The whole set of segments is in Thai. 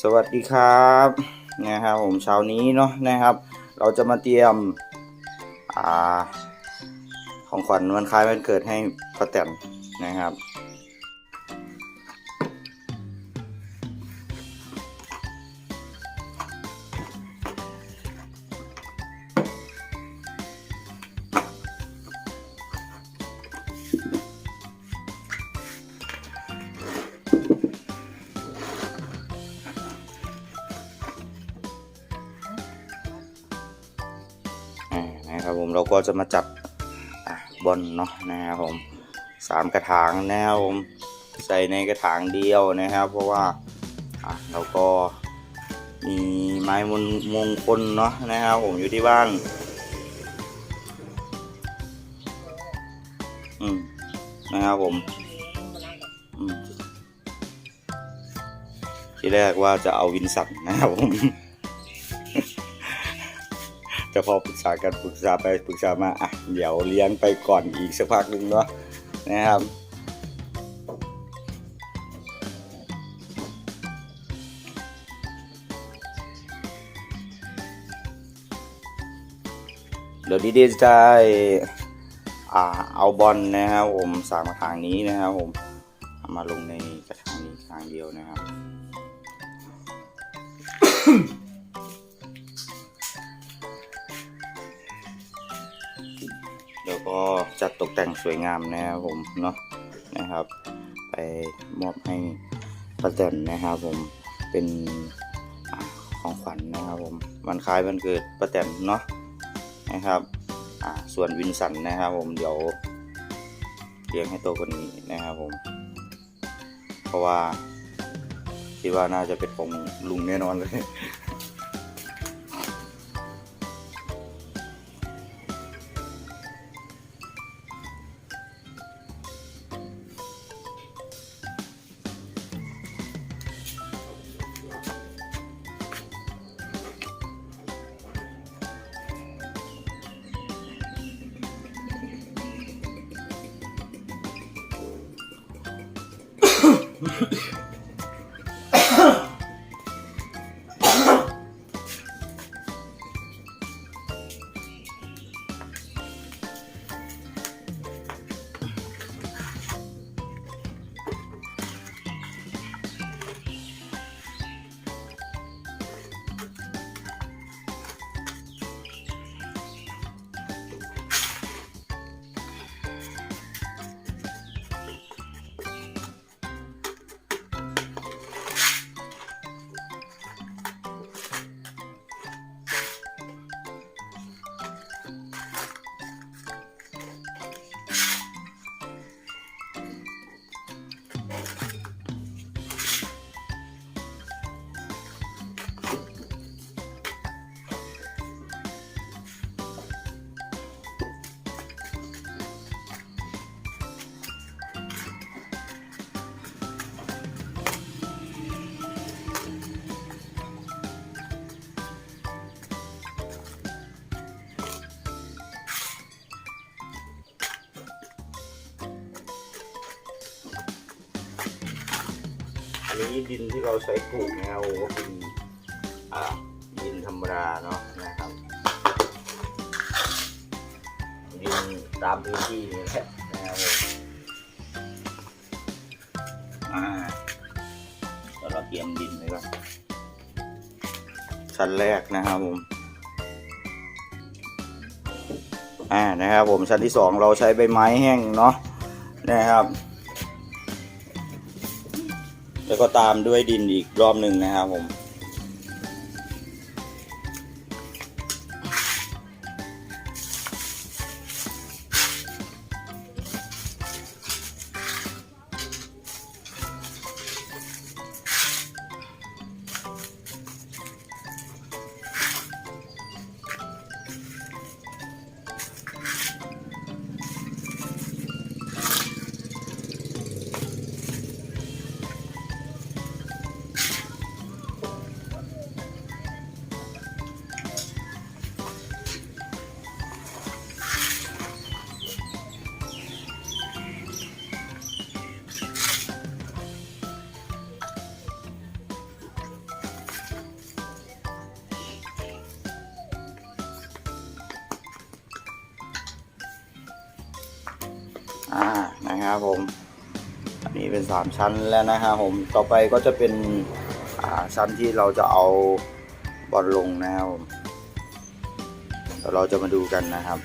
สวัสดีครับนะครับผมเช้านี้เนาะนะครับ เราจะมาเตรียมอ่าของขวัญวันคล้ายวันเกิดให้ป้าแตนนะครับ นะครับผมเราก็จะมาจัดอะบอลเนาะนะครับผมสามกระถางนะครับผมใส่ในกระถางเดียวนะครับ เพราะว่าเราก็มีไม้มงมงคลเนาะนะครับผมอยู่ที่บ้านอืมนะครับผมอืมที่แรกว่าจะเอาวินสันนะครับผม แต่พอปรึกษากันปรึกษาไปปรึกษามาอะเดี๋ยวเลี้ยงไปก่อนอีกสักพักหนึ่งเนาะนะครับเดี๋ยวดีดีจะได้อ่าเอาบอลนะครับผมสามกระถางนี้นะครับผมเอามาลงในกระถางนี้กระถางเดียวนะครับ เดี๋ยวก็จัดตกแต่งสวยงามนะครับผมเนาะนะครับ ไปมอบให้ป้าแตนนะครับผมเป็นของขวัญนะครับผมวันคล้ายวันเกิดป้าแตนเนาะนะครับส่วนวินสันนะครับผมเดี๋ยวเลี้ยงให้โตกว่านี้นะครับผม เพราะว่าคิดว่าน่าจะเป็นของลุงแน่นอนเลย Okay. นี้ดินที่เราใช้ปลูกนะโอ้ก็เป็นอ่าดินธรรมดาเนาะนะครับดินตามพื้นที่นี่แหละนะครับอ่าเดี๋ยวเราเตรียมดินไว้ก่อนชั้นแรกนะครับผมอ่านะครับผมชั้นที่สองเราใช้ใบไม้แห้งเนาะนะครับ แล้วก็ตามด้วยดินอีกรอบหนึ่งนะครับผม นะครับผม อันนี้เป็นสามชั้นแล้วนะครับผม ต่อไปก็จะเป็นชั้นที่เราจะเอาบอลลงนะครับผมเดี๋ยวเราจะมาดูกันนะครับ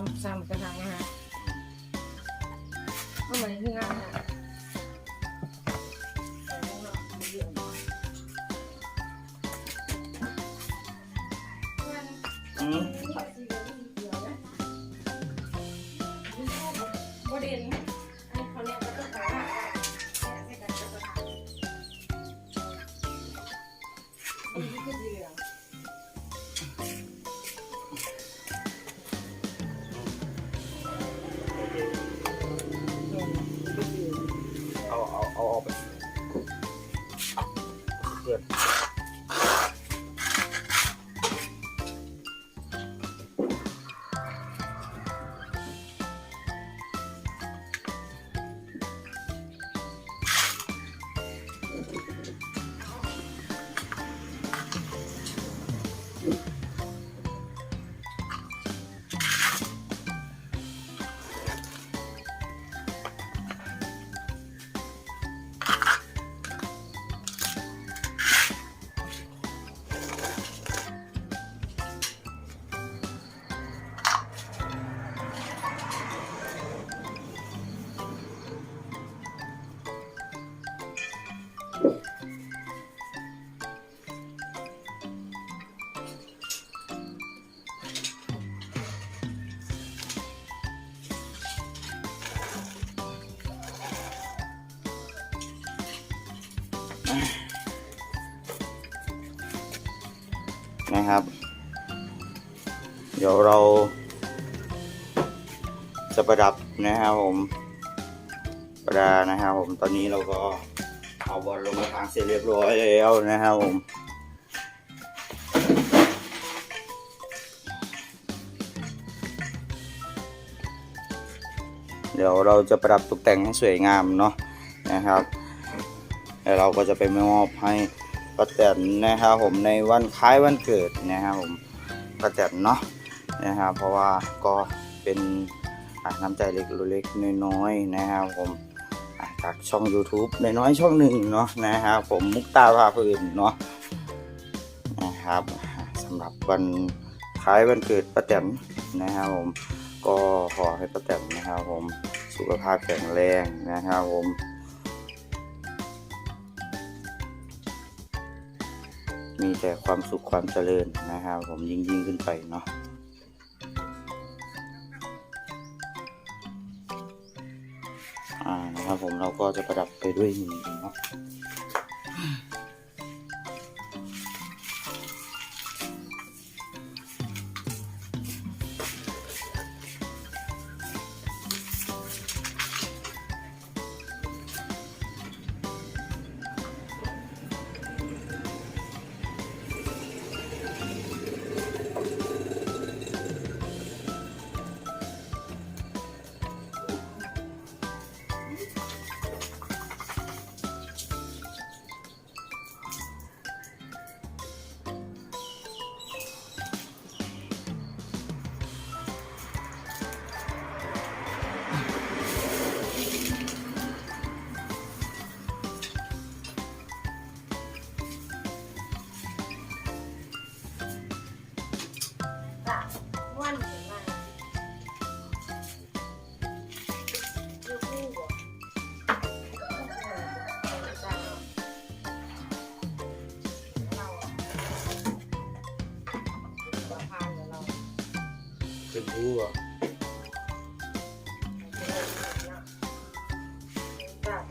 ซ้ำซ้ำกระถางนะคะเอาเหมือนที่งานนะแต่ว่าเราไม่ะอืมบเด็น นะครับ เดี๋ยวเรา จะประดับนะครับผม ประดานะครับผมตอนนี้เราก็เอาบอลลงมาทางเสร็จเรียบร้อยแล้วนะครับผมเดี๋ยวเราจะประดับตกแต่งให้สวยงามเนาะนะครับ แล้วเราก็จะไปมอบให้ ป้าแตนนะครับผมในวันคล้ายวันเกิดนะครับผมป้าแตนเนาะนะครับเพราะว่าก็เป็นน้ำใจเล็กๆน้อยๆนะครับผมจากช่อง YouTube น้อยช่องหนึ่งเนาะนะครับผมมุกตาพาเพลินเนาะนะครับสำหรับวันคล้ายวันเกิดป้าแตนนะครับผมก็ขอให้ป้าแตนนะครับผมสุขภาพแข็งแรงนะครับผม มีแต่ความสุขความเจริญนะครับผมยิ่งยิ่งขึ้นไปเนาะอ่านะครับผมเราก็จะประดับไปด้วยหินเนาะ เป็นผู้อะจาก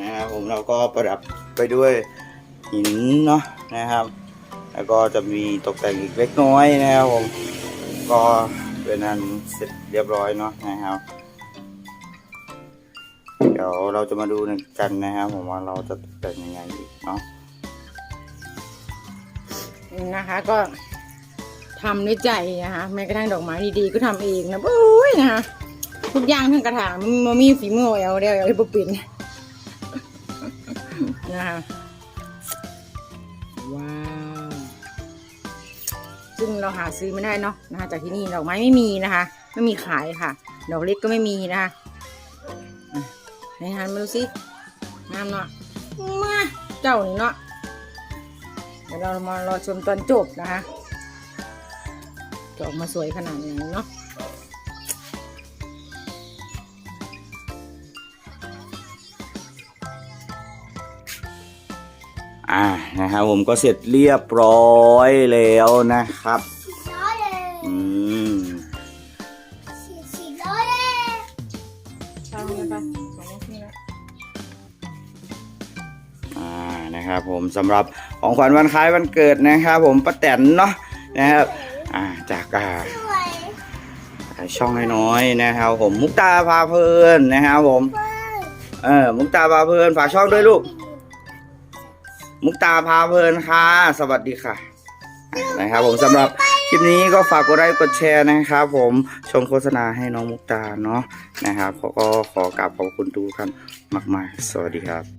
นะครับผมเราก็ประดับไปด้วยหินเนาะนะครับ แล้วก็จะมีตกแต่งอีกเล็กน้อยนะครับผมก็เป็นอันเสร็จเรียบร้อยเนาะนะครับ เดี๋ยวเราจะมาดูกันนะครับผมว่าเราจะตกแต่งยังไงอีกเนาะ นะคะ ก็ทำด้วยใจนะคะแม้กระทั่งดอกไม้ดีๆก็ทำเองนะโอ้ยนะคะทุกอย่างทั้งกระถางมันบ่มีฝีมือเอาเดียวเอาไอ้ปุ๊บปินนะคะว้าวซึ่งเราหาซื้อไม่ได้เนาะนะคะจากที่นี่ดอกไม้ไม่มีนะคะ ไม่มีขายค่ะ ดอกเล็กก็ไม่มีนะคะอะไหนหันมาดูสิงามเนาะมาเจ้านี่เนาะเดี๋ยวเรามารอชมตอนจบนะคะจะออกมาสวยขนาดไหนเนาะอ่านะครับผมก็เสร็จเรียบร้อยแล้วนะครับ นะครับผมสำหรับของขวัญวันคล้ายวันเกิดนะครับ ผมป้าแตนเนาะนะครับจากอ่าสวยช่องน้อยๆนะครับ ผมมุกตาพาเพลินนะครับผมเออมุกตาพาเพลินฝากช่องด้วยลูก มุกตาพาเพลินค่ะ สวัสดีค่ะนะครับผมสำหรับคลิปนี้ก็ฝากกดไลค์กดแชร์นะครับผมชมโฆษณาให้น้องมุกตาเนาะนะครับก็ขอกราบขอบคุณทุกท่านมาก ๆ สวัสดีครับ